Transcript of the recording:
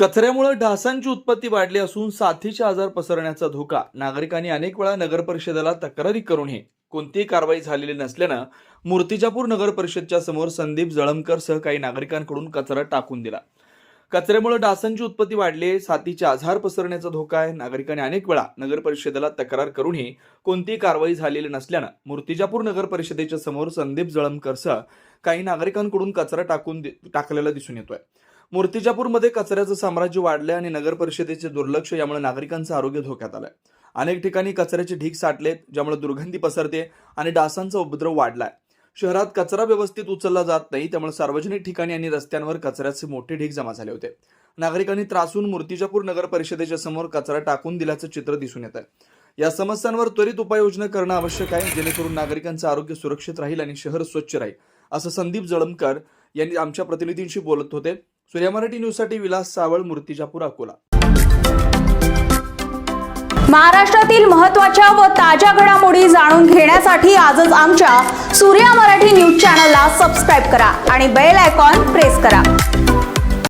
कचऱ्यामुळे डासांची उत्पत्ती वाढली असून साथीचे आजार पसरण्याचा धोका. नागरिकांनी अनेक वेळा नगर परिषदेला तक्रारी करूनही कोणतीही कारवाई झालेली नसल्यानं मूर्तिजापूर नगर परिषदच्या समोर संदीप जळमकर सह काही नागरिकांकडून कचरा टाकून दिला. कचऱ्यामुळे डासांची उत्पत्ती वाढली साथीचे आजार पसरण्याचा धोका आहे. नागरिकांनी अनेक वेळा नगर परिषदेला तक्रार करूनही कोणतीही कारवाई झालेली नसल्यानं मूर्तिजापूर नगर परिषदेच्या समोर संदीप जळमकर सह काही नागरिकांकडून कचरा टाकून टाकलेला दिसून येतोय. मूर्तिजापूरमध्ये कचऱ्याचं साम्राज्य वाढलंय आणि नगर परिषदेचे दुर्लक्ष यामुळे नागरिकांचं आरोग्य धोक्यात आलंय. अनेक ठिकाणी कचऱ्याचे ढीग साठलेत ज्यामुळे दुर्गंधी पसरते आणि डासांचा उपद्रव वाढलाय. शहरात कचरा व्यवस्थित उचलला जात नाही त्यामुळे सार्वजनिक ठिकाणी आणि रस्त्यांवर कचऱ्याचे मोठे ढीग जमा झाले होते. नागरिकांनी त्रासून मूर्तिजापूर नगर परिषदेच्या समोर कचरा टाकून दिल्याचं चित्र दिसून येत आहे या समस्यांवर त्वरित उपाययोजना करणं आवश्यक आहे जेणेकरून नागरिकांचं आरोग्य सुरक्षित राहील आणि शहर स्वच्छ राहील असं संदीप जळमकर यांनी आमच्या प्रतिनिधींशी बोलत होते. सूर्या मराठी न्यूजसाठी विलास सावळ मूर्तिजापूर अकोला. महाराष्ट्रातील महत्त्वाच्या व ताज्या घडामोडी जाणून घेण्यासाठी आजच आमच्या सूर्या मराठी न्यूज चॅनलला सबस्क्राईब करा आणि बेल आयकॉन प्रेस करा.